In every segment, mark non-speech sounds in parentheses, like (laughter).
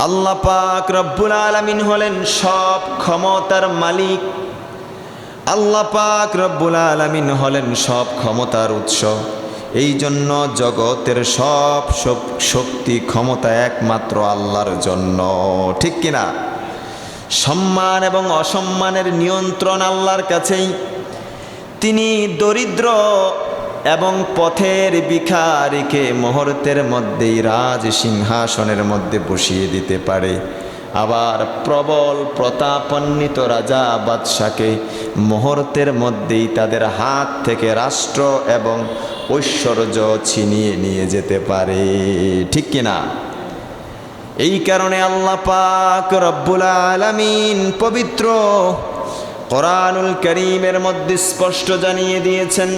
আল্লাহ পাক রব্বুল আলামিন হলেন সব ক্ষমতার মালিক। আল্লাহ পাক রব্বুল আলামিন হলেন সব ক্ষমতার উৎস। এই জন্য জগতের সব শক্তি ক্ষমতা একমাত্র আল্লাহর জন্য। ঠিক কিনা? সম্মান এবং অসম্মানের নিয়ন্ত্রণ আল্লাহর কাছেই। তিনি দরিদ্র এবং পথের ভিখারিকে মুহূর্তের মধ্যেই রাজ সিংহাসনের মধ্যে বসিয়ে দিতে পারে। আবার প্রবল প্রতাপান্বিত রাজা বাদশাকে মুহূর্তের মধ্যেই তাদের হাত থেকে রাষ্ট্র এবং ঐশ্বর্য ছিনিয়ে নিয়ে যেতে পারে। ঠিক কিনা এই কারণে আল্লাহ পাক রব্বুল আলামিন পবিত্র কোরআনুল করিমের মধ্যে স্পষ্ট জানিয়ে দিয়েছেন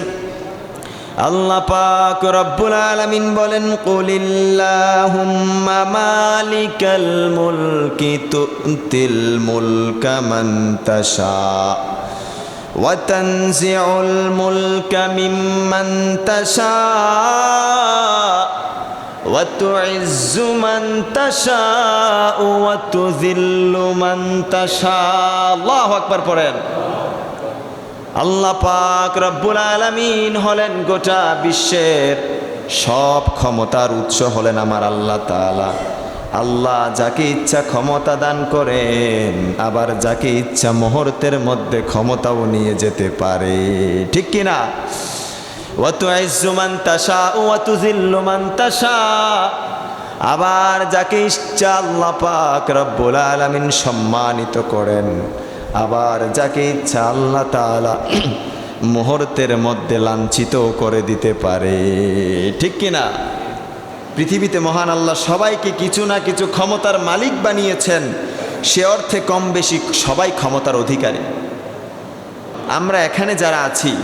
আল্লাহ পাক রব্বুল আলামিন বলেন কুলিল্লাহুম্মা মালিকাল মুলকি তুতিল মুলকা মান তাশা وتنزع الملك ممن تشاء وتعز من تشاء وتذل من تشاء الله আকবার পড়েন আল্লাহ পাক রব্বুল আলামিন হলেন গোটা বিশ্বের সব ক্ষমতার উৎস হলেন আমার আল্লাহ তাআলা। আল্লাহ যাকে ইচ্ছা ক্ষমতা দান করেন, আবার যাকে ইচ্ছা মুহূর্তের মধ্যে ক্ষমতাও নিয়ে যেতে পারে। ঠিক কিনা আবার যাকে ইচ্ছা আল্লাহ পাক রব্বুল আলামিন সম্মানিত করেন। আবার যাকে ইচ্ছা আল্লাহ তাআলা মুহূর্তের মধ্যে লাঞ্ছিত করে দিতে পারে। ঠিক কিনা পৃথিবীতে মহান আল্লাহ সবাইকে কিছু না কিছু ক্ষমতার মালিক বানিয়েছেন। সে অর্থে কম বেশি সবাই ক্ষমতার অধিকারী। আমরা এখানে যারা আছি,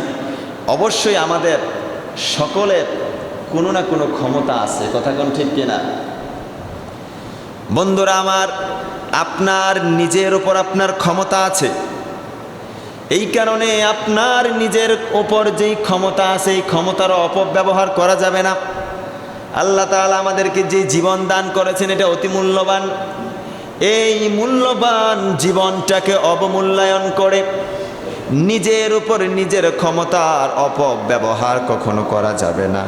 অবশ্যই আমাদের সকলের কোনো না কোনো ক্ষমতা আছে। কথা কোন ঠিক কিনা বন্ধুরা আমার আপনার নিজের ওপর আপনার ক্ষমতা আছে। এই কারণে আপনার নিজের ওপর যেই ক্ষমতা আছে, এই ক্ষমতার অপব্যবহার করা যাবে না। আল্লাহ তাআলা আমাদেরকে যে জীবন দান করেছেন, এটা অতি মূল্যবান। এই মূল্যবান জীবনটাকে অবমূল্যায়ন করে নিজের উপর নিজের ক্ষমতার অপব্যবহার কখনো করা যাবে না।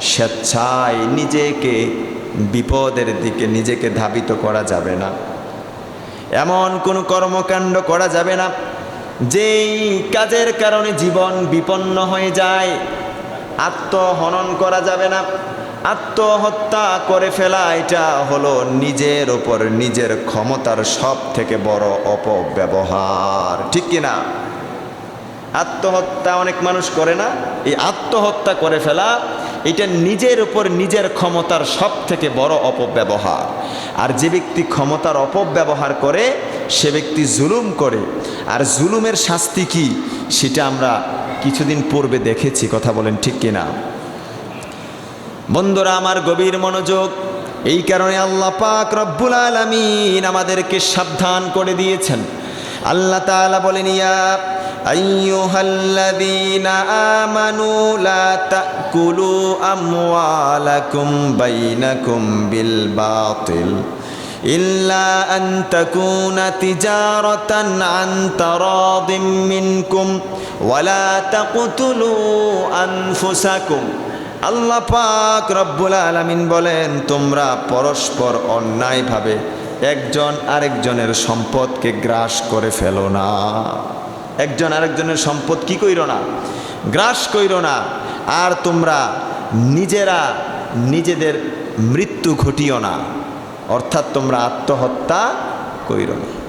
স্বেচ্ছায় নিজেকে বিপদের দিকে নিজেকে ধাবিত করা যাবে না। এমন কোনো কর্মকাণ্ড করা যাবে না, যেই কাজের কারণে জীবন বিপন্ন হয়ে যায়। আত্মহনন করা যাবে না, আত্মহত্যা করে ফেলা, এটা হলো নিজের ওপর নিজের ক্ষমতার সব থেকে বড় অপব্যবহার, ঠিক কিনা? আত্মহত্যা অনেক মানুষ করে না, এই আত্মহত্যা করে ফেলা এটা নিজের উপর নিজের ক্ষমতার সব থেকে বড় অপব্যবহার। আর যে ব্যক্তি ক্ষমতার অপব্যবহার করে, সে ব্যক্তি জুলুম করে। আর জুলুমের শাস্তি কি? সেটা আমরা কিছুদিন পূর্বে দেখেছি, কথা বলেন ঠিক কিনা? বন্ধুরা, আমার গভীর মনোযোগ, এই কারণে আল্লাহ পাক রব্বুল আলামিন আমাদেরকে সাবধান করে দিয়েছেন। আল্লাহ তাআলা বলেন, ইয়া আইয়ুহাল্লাযীনা আমানু লা তাকুলু আমওয়ালাকুম বাইনাকুম বিল বাতিল إلا أن تكون تجارة عن تراض منكم ولا تقتلوا أنفسكم আল্লাহ পাক রব্বুল আলামিন বলেন তোমরা পরস্পর অন্যায়ভাবে একজন আরেকজনের সম্পদকে গ্রাস করে ফেলো না একজন আরেকজনের সম্পদ কি কইর না? গ্রাস কইর না। আর তোমরা নিজেরা নিজেদের মৃত্যু ঘটিও না। অর্থাৎ তোমরা আত্মহত্যা কইর না।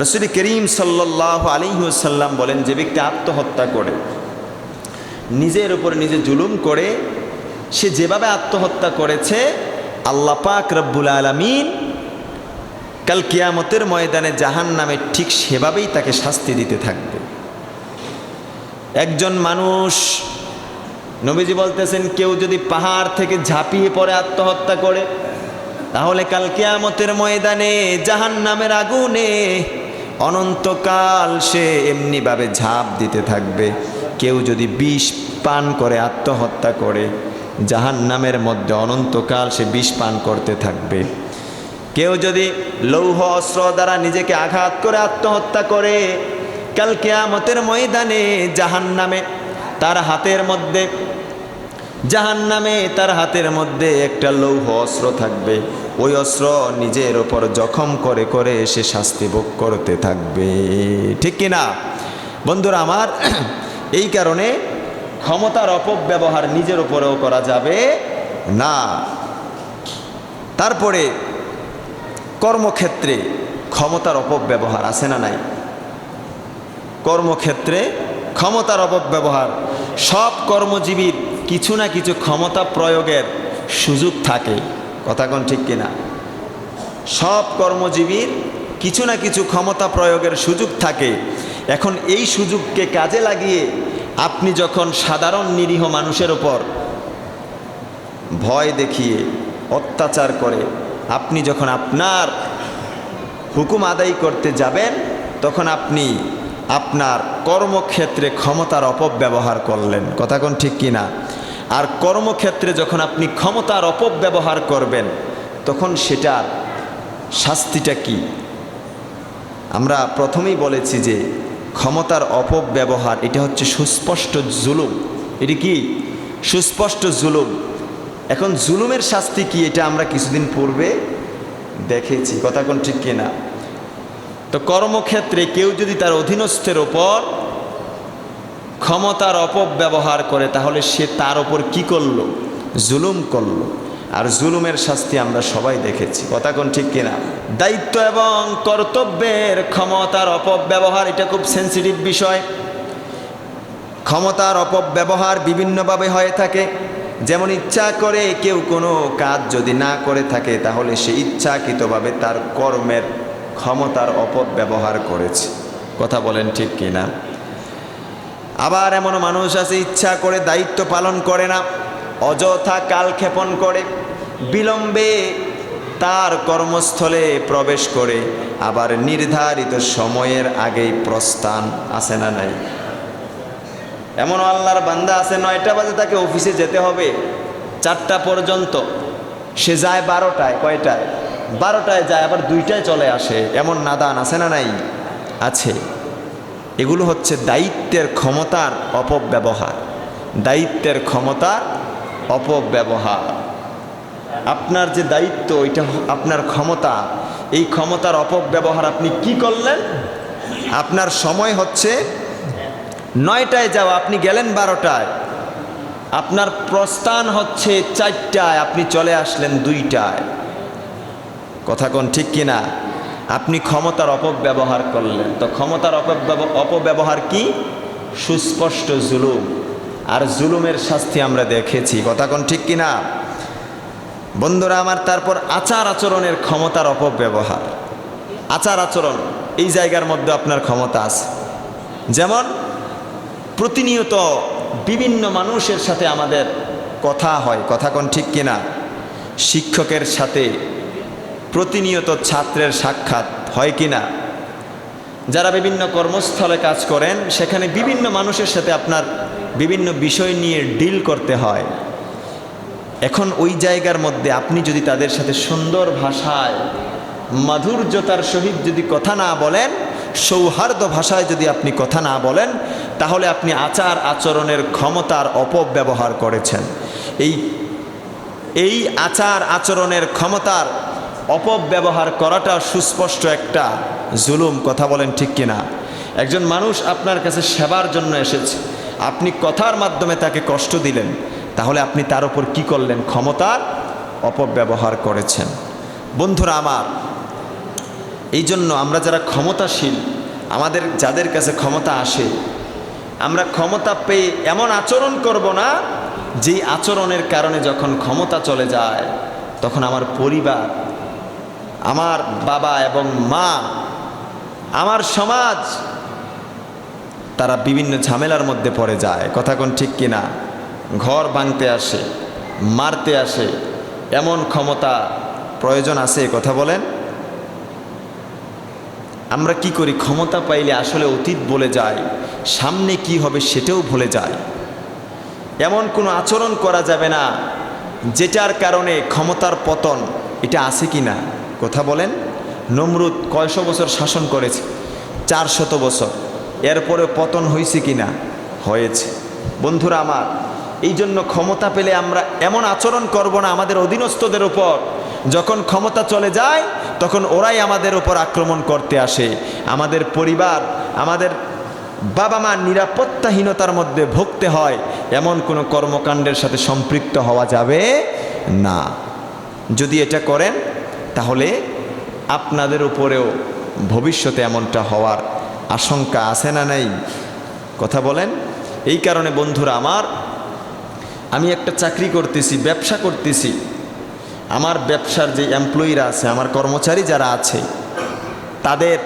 রসুল করিম সাল্লাহ আলিহাসাল্লাম বলেন, যে ব্যক্তি আত্মহত্যা করে, নিজের উপর নিজে জুলুম করে, সে যেভাবে আত্মহত্যা করেছে, আল্লাহ পাক রব্বুল আলমিন কাল কিয়ামতের ময়দানে জাহান নামে ঠিক সেভাবেই তাকে শাস্তি দিতে থাকবে। একজন মানুষ, নবীজি বলতেছেন, কেউ যদি পাহাড় থেকে ঝাঁপিয়ে পড়ে আত্মহত্যা করে, তাহলে কাল কিয়ামতের ময়দানে জাহান নামের আগুনে অনন্তকাল সে এমনিভাবে ঝাঁপ দিতে থাকবে। কেউ যদি বিষ পান করে আত্মহত্যা করে জাহান নামের মধ্যে অনন্তকাল সে বিষ পান করতে থাকবে। কেউ যদি লৌহ অস্ত্র দ্বারা নিজেকে আঘাত করে আত্মহত্যা করে, কাল কেয়ামতের ময়দানে জাহান নামে তার হাতের মধ্যে জাহান নামে তার হাতের মধ্যে একটা লৌহ অস্ত্র থাকবে। ওই অস্ত্র নিজের ওপর জখম করে করে সে শাস্তি ভোগ করতে থাকবে। ঠিক কিনা বন্ধুরা, আমার (clears throat) এই কারণে ক্ষমতার অপব্যবহার নিজের উপরেও করা যাবে না। তারপরে কর্মক্ষেত্রে ক্ষমতার অপব্যবহার আছে না নাই? কর্মক্ষেত্রে ক্ষমতার অপব্যবহার। সব কর্মজীবীর কিছু না কিছু ক্ষমতা প্রয়োগের সুযোগ থাকে। কথা কোন ঠিক কিনা সব কর্মজীবীর কিছু না কিছু ক্ষমতা প্রয়োগের সুযোগ থাকে। এখন এই সুযোগকে কাজে লাগিয়ে আপনি যখন সাধারণ নিরীহ মানুষের ওপর ভয় দেখিয়ে অত্যাচার করে আপনি যখন আপনার হুকুম আদায় করতে যাবেন, তখন আপনি আপনার কর্মক্ষেত্রে ক্ষমতার অপব্যবহার করলেন। কথা কোন ঠিক কি না আর কর্মক্ষেত্রে যখন আপনি ক্ষমতার অপব্যবহার করবেন, তখন সেটার শাস্তিটা কি? আমরা প্রথমেই বলেছি যে ক্ষমতার অপব্যবহার, এটা হচ্ছে সুস্পষ্ট জুলুম। এটি কি? সুস্পষ্ট জুলুম। এখন জুলুমের শাস্তি কি এটা আমরা কিছুদিন পূর্বে দেখেছি। কথা কোন ঠিক কিনা? তো কর্মক্ষেত্রে কেউ যদি তার অধীনস্থের ওপর ক্ষমতার অপব্যবহার করে, তাহলে সে তার ওপর কি করল? জুলুম করল। আর জুলুমের শাস্তি আমরা সবাই দেখেছি। কথা কোন ঠিক কিনা? দায়িত্ব এবং কর্তব্যের ক্ষমতার অপব্যবহার, এটা খুব সেন্সিটিভ বিষয়। ক্ষমতার অপব্যবহার বিভিন্নভাবে হয়ে থাকে। যেমন ইচ্ছা করে কেউ কোনো কাজ যদি না করে থাকে, তাহলে সে ইচ্ছাকৃতভাবে তার কর্মের ক্ষমতার অপব্যবহার করেছে। কথা বলেন ঠিক কি না আবার এমন মানুষ আছে, ইচ্ছা করে দায়িত্ব পালন করে না, অযথা কালক্ষেপণ করে, বিলম্বে তার কর্মস্থলে প্রবেশ করে, আবার নির্ধারিত সময়ের আগেই প্রস্থান আসে না নাই? এমন আল্লাহর বান্দা আছে, নয়টা বাজে তাকে অফিসে যেতে হবে। চারটা পর্যন্ত। সে যায় বারোটায়, কয়টায়? বারোটায় যায়, আবার দুইটায় চলে আসে। এমন নাদান আছে না নাই? আছে। এগুলো হচ্ছে দায়িত্বের ক্ষমতার অপব্যবহার। দায়িত্বের ক্ষমতার অপব্যবহার। আপনার যে দায়িত্ব এটা আপনার ক্ষমতা। এই ক্ষমতার অপব্যবহার আপনি কি করলেন? আপনার সময় হচ্ছে নয়টায় যাওয়া আপনি গেলেন বারোটায়। আপনার প্রস্থান হচ্ছে চারটায়, আপনি চলে আসলেন দুইটায়। কথা কোন ঠিক কিনা আপনি ক্ষমতার অপব্যবহার করলেন। তো ক্ষমতার অপব্যব- অপব্যবহার কি? সুস্পষ্ট জুলুম। আর জুলুমের শাস্তি আমরা দেখেছি। কথা কোন ঠিক কিনা বন্ধুরা, আমার তারপর আচার আচরণের ক্ষমতার অপব্যবহার। আচার আচরণ, এই জায়গার মধ্যে আপনার ক্ষমতা আছে। যেমন প্রতিনিয়ত বিভিন্ন মানুষের সাথে আমাদের কথা হয়। কথা কোন ঠিক কিনা? শিক্ষকের সাথে প্রতিনিয়ত ছাত্রের সাক্ষাৎ হয় কি না যারা বিভিন্ন কর্মস্থলে কাজ করেন, সেখানে বিভিন্ন মানুষের সাথে আপনার বিভিন্ন বিষয় নিয়ে ডিল করতে হয়। এখন ওই জায়গার মধ্যে আপনি যদি তাদের সাথে সুন্দর ভাষায় মাধুর্যতার সহিত যদি কথা না বলেন সৌহার্দ্য ভাষায় যদি আপনি কথা না বলেন, তাহলে আপনি আচার আচরণের ক্ষমতার অপব্যবহার করেছেন। এই এই আচার আচরণের ক্ষমতার অপব্যবহার করাটা সুস্পষ্ট একটা জুলুম, কথা বলেন ঠিক কিনা? একজন মানুষ আপনার কাছে সেবার জন্য এসেছে। আপনি কথার মাধ্যমে তাকে কষ্ট দিলেন, তাহলে আপনি তার উপর কি করলেন? ক্ষমতার অপব্যবহার করেছেন। বন্ধুরা আমার এই জন্য আমরা যারা ক্ষমতাশীল, আমাদের যাদের কাছে ক্ষমতা আসে, আমরা ক্ষমতা পেয়ে এমন আচরণ করব না, যেই আচরণের কারণে যখন ক্ষমতা চলে যায়, তখন আমার পরিবার, আমার বাবা এবং মা, আমার সমাজ, তারা বিভিন্ন ঝামেলার মধ্যে পড়ে যায়। কথা কোন ঠিক কিনা ঘর ভাঙতে আসে, মারতে আসে, এমন ক্ষমতা প্রয়োজন আছে কথা বলেন? আমরা কি করি? ক্ষমতা পাইলে আসলে অতীত বলে যাই সামনে কি হবে সেটাও ভুলে যায়। এমন কোনো আচরণ করা যাবে না, যেটার কারণে ক্ষমতার পতন, এটা আছে কি না? কথা বলেন। নমরুদ কয়শো বছর শাসন করেছে? চারশত বছর। এরপরে পতন হয়েছে কি না? হয়েছে। বন্ধুরা আমার এই জন্য ক্ষমতা পেলে আমরা এমন আচরণ করব না আমাদের অধীনস্থদের উপর। যখন ক্ষমতা চলে যায়, তখন ওরাই আমাদের উপর আক্রমণ করতে আসে। আমাদের পরিবার, আমাদের বাবা মা নিরাপত্তাহীনতার মধ্যে ভুগতে হয়। এমন কোনো কর্মকাণ্ডের সাথে সম্পৃক্ত হওয়া যাবে না। যদি এটা করেন, তাহলে আপনাদের উপরেও ভবিষ্যতে এমনটা হওয়ার আশঙ্কা আছে না নাই। কথা বলেন? এই কারণে বন্ধুরা আমার, আমি একটা চাকরি করতেছি, ব্যবসা করতেছি। আমার ব্যবসার যে এমপ্লয়িরা আছে, আমার কর্মচারী যারা আছে, তাদের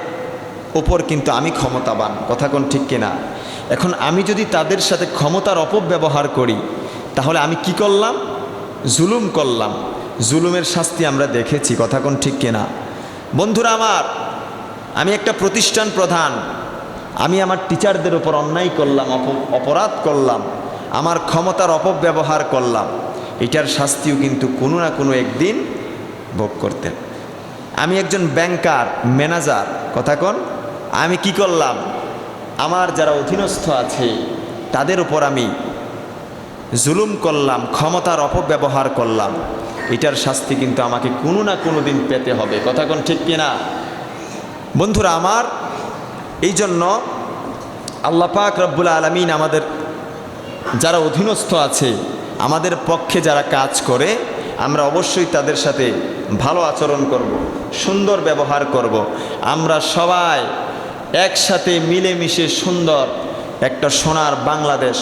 ওপর কিন্তু আমি ক্ষমতাবান। কথা কোন ঠিক কিনা? এখন আমি যদি তাদের সাথে ক্ষমতার অপব্যবহার করি, তাহলে আমি কি করলাম? জুলুম করলাম। জুলুমের শাস্তি আমরা দেখেছি, কথা কোন ঠিক কিনা? বন্ধুরা আমার, আমি একটা প্রতিষ্ঠান প্রধান। আমি আমার টিচারদের উপর অন্যায় করলাম, অপ- অপরাধ করলাম, আমার ক্ষমতার অপব্যবহার করলাম। এটার শাস্তিও কিন্তু কোনো না কোনো একদিন ভোগ করতেন। আমি একজন ব্যাংকার ম্যানেজার কথা কোন, আমি কি করলাম? আমার যারা অধীনস্থ আছে, তাদের উপর আমি জুলুম করলাম, ক্ষমতার অপব্যবহার করলাম। এটার শাস্তি কিন্তু আমাকে কোনো না কোনো দিন পেতে হবে, কথা কোন ঠিক কিনা? বন্ধুরা আমার, এই জন্য আল্লাহ পাক রব্বুল আলমিন আমাদের যারা অধীনস্থ আছে আমাদের পক্ষে যারা কাজ করে, আমরা অবশ্যই তাদের সাথে ভালো আচরণ করব, সুন্দর ব্যবহার করব। আমরা সবাই একসাথে মিলেমিশে সুন্দর একটা সোনার বাংলাদেশ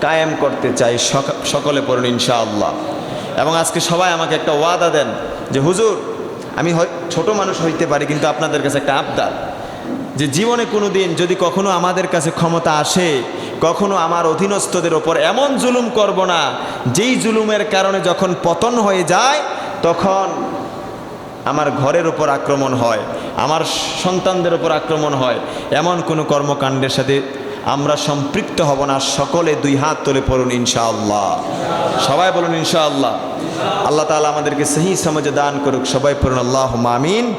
কায়েম করতে চাই সক- সকলে পড়ুন ইনশাআল্লাহ। এবং আজকে সবাই আমাকে একটা ওয়াদা দেন যে, হুজুর, আমি ছোট মানুষ হইতে পারি কিন্তু আপনাদের কাছে একটা আবদার। যে জীবনে কোনো দিন যদি কখনো আমাদের কাছে ক্ষমতা আসে কখনো আমার অধীনস্থদের ওপর এমন জুলুম করব না। যেই জুলুমের কারণে যখন পতন হয়ে যায়, তখন আমার ঘরের ওপর আক্রমণ হয়, আমার সন্তানদের ওপর আক্রমণ হয়। এমন কোনো কর্মকাণ্ডের সাথে আমরা সম্পৃক্ত হব না। সকলে দুই হাত তুলে পড়ুন, ইনশাআল্লাহ। সবাই বলুন, ইনশাআল্লাহ। আল্লাহ তাআলা আমাদেরকে সহি সমাজে দান করুক। সবাই পড়ুন আল্লাহ মামিন